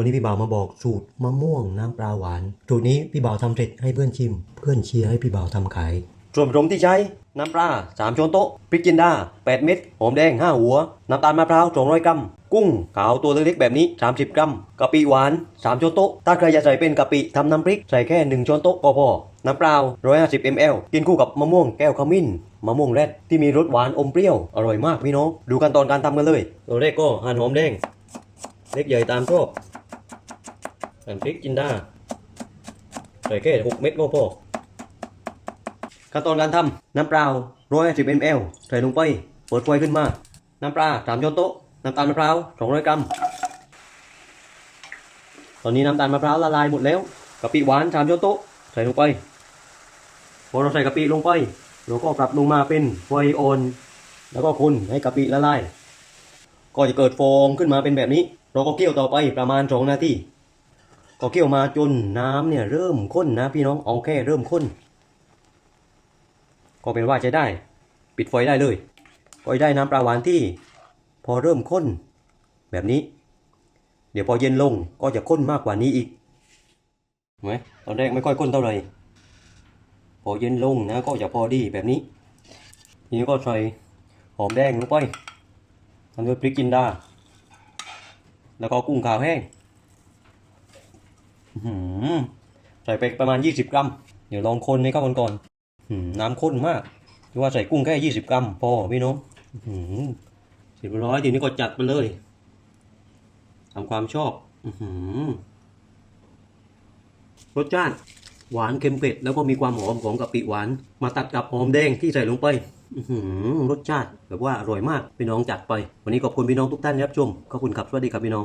วันนี้พี่บ่าวมาบอกสูตรมะม่วงน้ำปลาหวาน สูตรนี้พี่บ่าวทำเสร็จให้เพื่อนชิม เพื่อนเชียร์ให้พี่บ่าวทำขาย ส่วนผสมที่ใช้น้ำปลา3ช้อนโต๊ะพริกจินดา 8 เม็ดหอมแดง 5 หัว น้ำตาลมะพร้าว200 กรัม กุ้งขาวตัวเล็กๆแบบนี้ 30 กรัมกะปิหวาน 3ช้อนโต๊ะ ถ้าใครจะใส่เป็นกะปิทำน้ำพริกใส่แค่ 1 ช้อนโต๊ะก็พอ น้ำเปล่า 150 ml กินคู่กับมะม่วงแก้วขมิ้นมะม่วงแรดที่มีรสหวานอมเปรี้ยว อร่อยมากพี่น้อง ดูขั้นตอนการทำกันเลยตัวแรกก็หั่นหอมแดง เล็กใหญ่ตามชอบ หั่นพริกจินดาใส่แค่6เม็ดก็พอขั้นตอนการทำน้ำเปล่า150 ml ใส่ลงไปเปิดไฟขึ้นมา น้ำปลา3ช้อนโต๊ะน้ำตาลมะพร้าว200กรัม ตอนนี้น้ำตาลมะพร้าวละลายหมดแล้วกะปิหวาน3ช้อนโต๊ะใส่ลงไป พอเราใส่กะปิลงไปเราก็ปรับลงมาเป็นไฟอ่อน แล้วก็คนให้กะปิละลาย ก็จะเกิดฟองขึ้นมาเป็นแบบนี้ เราก็เคี่ยวต่อไปประมาณ2นาที ก็เคี่ยวมาจนน้ำเนี่ยเริ่มข้นนะพี่น้องเอาแค่เริ่มข้น ก็เป็นว่าใช้ได้ ปิดไฟได้เลยก็ได้น้ำปลาหวานที่ พอเริ่มข้น แบบนี้ เดี๋ยวพอเย็นลงก็จะข้นมากกว่านี้อีกเห็นไหมตอนแรกไม่ค่อยข้นเท่าไหร่พอเย็นลงนะก็จะพอดีแบบนี้ทีนี้ก็ใส่หอมแดงลงไปทำด้วยพริกจินดาแล้วก็กุ้งขาวแห้ง ใส่ไปประมาณ 20 กรัม เดี๋ยวลองคนให้เข้ากันก่อนอื้อหือน้ำข้นมากที่ว่าใส่กุ้งแค่20 กรัมพอพี่น้องเสร็จเรียบร้อยทีนี้ก็จัดไปเลยตามความชอบรสชาติหวานเค็มเผ็ดแล้วก็มีความหอมของกะปิหวาน มาตัดกับหอมแดงที่ใส่ลงไปรสชาติแบบว่าอร่อยมากพี่น้องจัดไป วันนี้ขอบคุณพี่น้องทุกท่านที่รับชมขอบคุณครับสวัสดีครับพี่น้อง